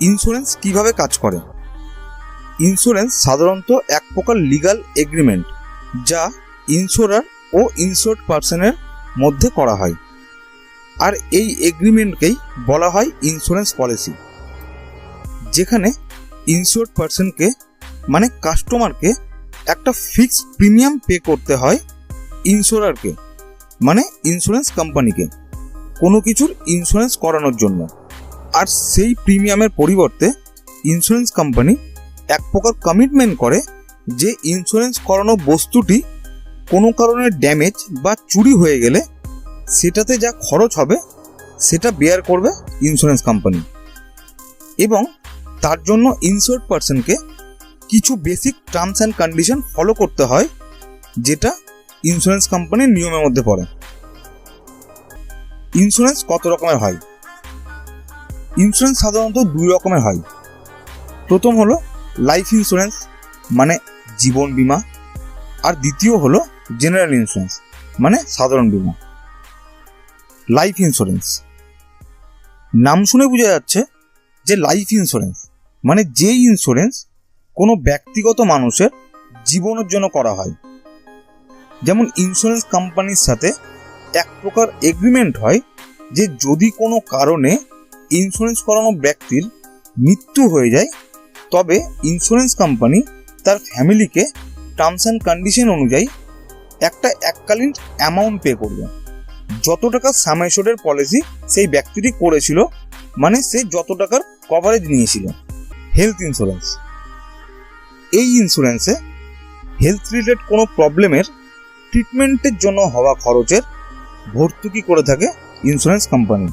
Insurance কীভাবে কাজ করে? ইন্স্যুরেন্স সাধারণত এক প্রকার লিগাল এগ্রিমেন্ট যা ইন্স্যুরার ও ইন্স্যুর্ড পার্সনের মধ্যে করা হয়। আর এই এগ্রিমেন্টকেই বলা হয় ইন্স্যুরেন্স পলিসি যেখানে ইন্স্যুর্ড পার্সনকে মানে কাস্টমারকে একটা ফিক্সড প্রিমিয়াম পে করতে হয় ইন্স্যুরারকে মানে ইন্স্যুরেন্স কোম্পানিকে কোনো কিছুর ইন্স্যুরেন্স করানোর জন্য। আর সেই প্রিমিয়ামের পরিবর্তে ইন্স্যুরেন্স কোম্পানি এক প্রকার কমিটমেন্ট করে যে ইন্স্যুরেন্স করানো বস্তুটি কোনো কারণে ড্যামেজ বা চুরি হয়ে গেলে সেটাতে যা খরচ হবে সেটা বেয়ার করবে ইন্স্যুরেন্স কোম্পানি এবং তার জন্য ইনসিওর্ড পার্সনকে কিছু basic terms and condition follow করতে হয় যেটা ইন্স্যুরেন্স কোম্পানির নিয়মের মধ্যে পড়ে। ইন্স্যুরেন্স কত রকমের হয়? ইন্স্যুরেন্স সাধারণত দুই রকমের হয়। প্রথম হলো লাইফ ইন্স্যুরেন্স মানে জীবন বীমা, আর দ্বিতীয় হলো জেনারেল ইন্স্যুরেন্স মানে সাধারণ বীমা। লাইফ ইন্স্যুরেন্স নাম শুনে বোঝা যাচ্ছে যে লাইফ ইন্স্যুরেন্স মানে যে ইন্স্যুরেন্স কোনো ব্যক্তিগত মানুষের জীবনের জন্য করা হয়। যেমন ইন্স্যুরেন্স কোম্পানির সাথে এক প্রকার এগ্রিমেন্ট হয় যে যদি কোনো কারণে ইন্স্যুরেন্স করানো ব্যক্তির মৃত্যু হয়ে যায়, তবে ইন্স্যুরেন্স কোম্পানি তার ফ্যামিলিকে টার্মস অ্যান্ড কন্ডিশন অনুযায়ী একটা এককালীন অ্যামাউন্ট পে করবে। যত টাকা সামেশনের পলিসি সেই ব্যক্তিটি করেছিল মানে সে যত টাকার কভারেজ নিয়েছিল। হেলথ ইন্স্যুরেন্স এই ইন্স্যুরেন্সে হেলথ রিলেটেড কোনো প্রবলেমের ট্রিটমেন্টের জন্য হওয়া খরচের ভর্তুকি করে থাকে ইন্স্যুরেন্স কোম্পানি